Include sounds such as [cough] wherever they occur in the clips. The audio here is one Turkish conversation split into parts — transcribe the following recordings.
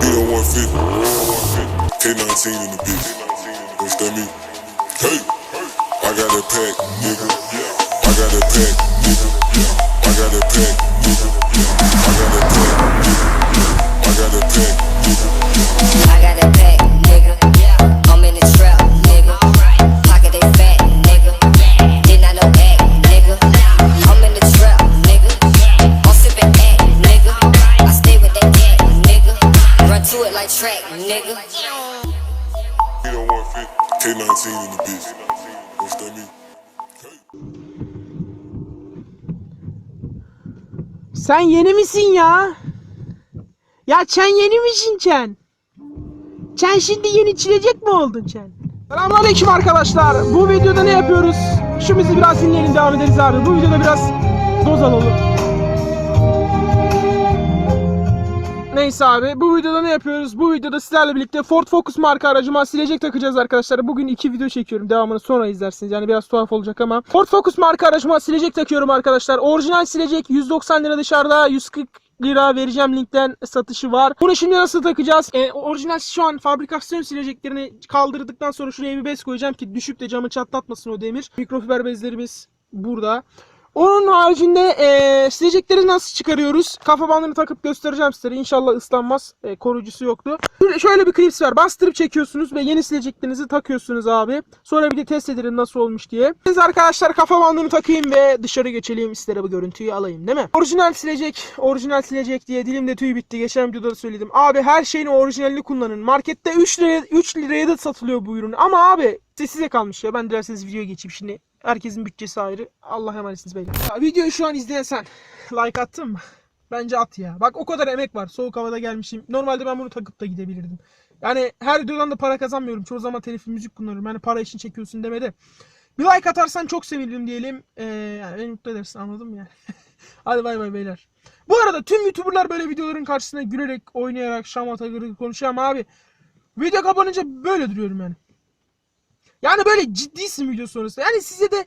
Beat 150. K19 in the bitch. What's that mean? Hey, I got that pack, nigga. I got that pack, nigga. I got that pack, nigga. I got that pack, nigga. I got that pack, nigga. I got a pack, nigga. Beat on 150. K19 in the bitch. What's that mean? Sen yeni misin ya? Ya Çen yeni misin Çen? Çen şimdi yeni çilecek mi oldun Çen? Selamünaleyküm arkadaşlar. Bu videoda ne yapıyoruz? Şu bizi biraz dinleyelim devam ederiz abi. Bu videoda biraz doz alalım. Neyse abi bu videoda ne yapıyoruz? Bu videoda sizlerle birlikte Ford Focus marka aracıma silecek takacağız arkadaşlar. Bugün iki video çekiyorum. Devamını sonra izlersiniz. Yani biraz tuhaf olacak ama. Ford Focus marka aracıma silecek takıyorum arkadaşlar. Orijinal silecek 190 lira dışarıda 140 lira vereceğim linkten satışı var. Bunu şimdi nasıl takacağız? E, orijinal şu an fabrikasyon sileceklerini kaldırdıktan sonra şuraya bir bez koyacağım ki düşüp de camı çatlatmasın o demir. Mikrofiber bezlerimiz burada. Onun haricinde eee silecekleri nasıl çıkarıyoruz? Kafa bandını takıp göstereceğim size. İnşallah ıslanmaz. E, koruyucusu yoktu. Şöyle bir klips var. Bastırıp çekiyorsunuz ve yeni sileceklerinizi takıyorsunuz abi. Sonra bir de test edelim nasıl olmuş diye. Biz arkadaşlar kafa bandını takayım ve dışarı geçelim. Sizlere bu görüntüyü alayım değil mi? Orijinal silecek, orijinal silecek diye dilimde tüy bitti. Geçen videoda da söyledim. Abi her şeyin orijinalini kullanın. Markette 3 liraya, 3 liraya da satılıyor bu ürün. Ama abi size size kalmış ya. Ben dilerseniz videoya geçeyim şimdi. Herkesin bütçesi ayrı. Allah emanetsiniz beyler. Ya, videoyu şu an izleyen sen. Like attın mı? Bence at ya. Bak o kadar emek var. Soğuk havada gelmişim. Normalde ben bunu takıp da gidebilirdim. Yani her videodan da para kazanmıyorum. Çoğu zaman telif müzik kullanıyorum. Yani para için çekiyorsun demede. Bir like atarsan çok sevinirim diyelim. Ee, yani beni mutlu edersin anladın mı yani? [laughs] Hadi bay bay beyler. Bu arada tüm YouTuber'lar böyle videoların karşısında gülerek, oynayarak, şamata gırgır konuşuyor ama abi video kapanınca böyle duruyorum yani. Yani böyle ciddisin video sonrası. Yani size de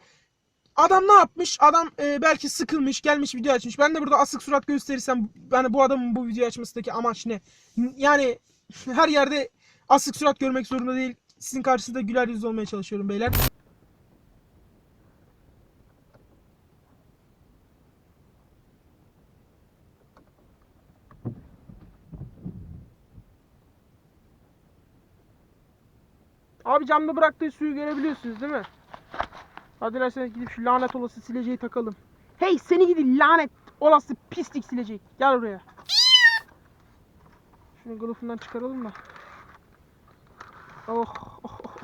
adam ne yapmış? Adam e, belki sıkılmış, gelmiş video açmış. Ben de burada asık surat gösterirsem yani bu adamın bu video açmasındaki amaç ne? Yani [laughs] her yerde asık surat görmek zorunda değil. Sizin karşısında güler yüzlü olmaya çalışıyorum beyler. Abi camda bıraktığı suyu görebiliyorsunuz değil mi? Hadi dilerseniz gidip şu lanet olası sileceği takalım. Hey seni gidi lanet olası pislik silecek. Gel oraya. Şunu kılıfından çıkaralım da. Oh, oh, oh.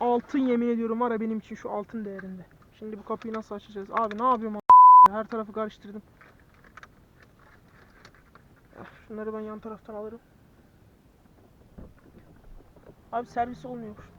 Altın yemin ediyorum var ya benim için şu altın değerinde. Şimdi bu kapıyı nasıl açacağız? Abi ne yapıyorum Her tarafı karıştırdım. Eh, Şunları ben yan taraftan alırım. Abi servis olmuyor.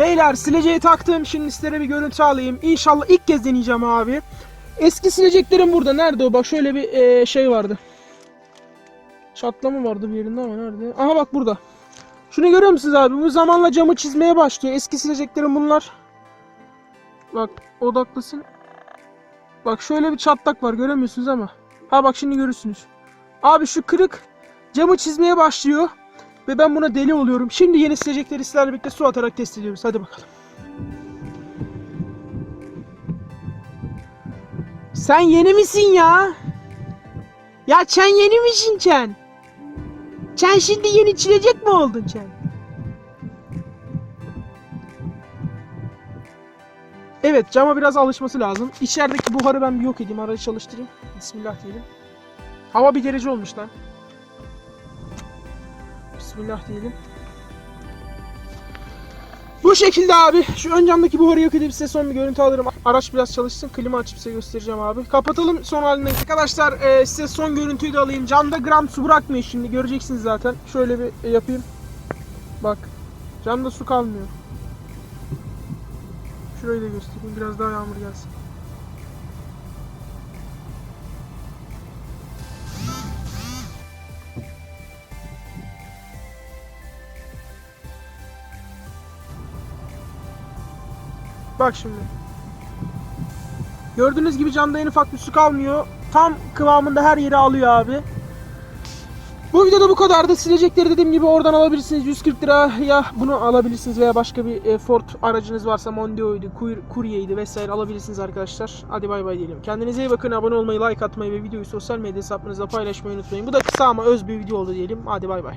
Beyler sileceği taktım. Şimdi sizlere bir görüntü alayım. İnşallah ilk kez deneyeceğim abi. Eski sileceklerim burada. Nerede o? Bak şöyle bir e, şey vardı. Çatlama vardı bir yerinde ama nerede? Aha bak burada. Şunu görüyor musunuz abi? Bu zamanla camı çizmeye başlıyor. Eski sileceklerim bunlar. Bak odaklısın. Bak şöyle bir çatlak var göremiyorsunuz ama. Ha bak şimdi görürsünüz. Abi şu kırık camı çizmeye başlıyor. Ve ben buna deli oluyorum. Şimdi yeni silecekleri sizlerle birlikte su atarak test ediyoruz. Hadi bakalım. Sen yeni misin ya? Ya sen yeni misin sen? Sen şimdi yeni çilecek mi oldun sen? Evet cama biraz alışması lazım. İçerideki buharı ben bir yok edeyim. Aracı çalıştırayım. Bismillah diyelim. Hava bir derece olmuş lan. Bismillah diyelim. Bu şekilde abi. Şu ön camdaki buharı yok edip size son bir görüntü alırım. Araç biraz çalışsın. Klima açıp size göstereceğim abi. Kapatalım son halinde. Arkadaşlar e, size son görüntüyü de alayım. Camda gram su bırakmıyor şimdi. Göreceksiniz zaten. Şöyle bir e, yapayım. Bak. Camda su kalmıyor. Şurayı da göstereyim. Biraz daha yağmur gelsin. Bak şimdi. Gördüğünüz gibi camda en ufak bir su kalmıyor. Tam kıvamında her yeri alıyor abi. Bu videoda bu kadardı. Silecekleri dediğim gibi oradan alabilirsiniz. 140 lira ya bunu alabilirsiniz veya başka bir e, Ford aracınız varsa Mondeo'ydu, Courier- Courier'ydi vesaire alabilirsiniz arkadaşlar. Hadi bay bay diyelim. Kendinize iyi bakın. Abone olmayı, like atmayı ve videoyu sosyal medya hesaplarınızda paylaşmayı unutmayın. Bu da kısa ama öz bir video oldu diyelim. Hadi bay bay.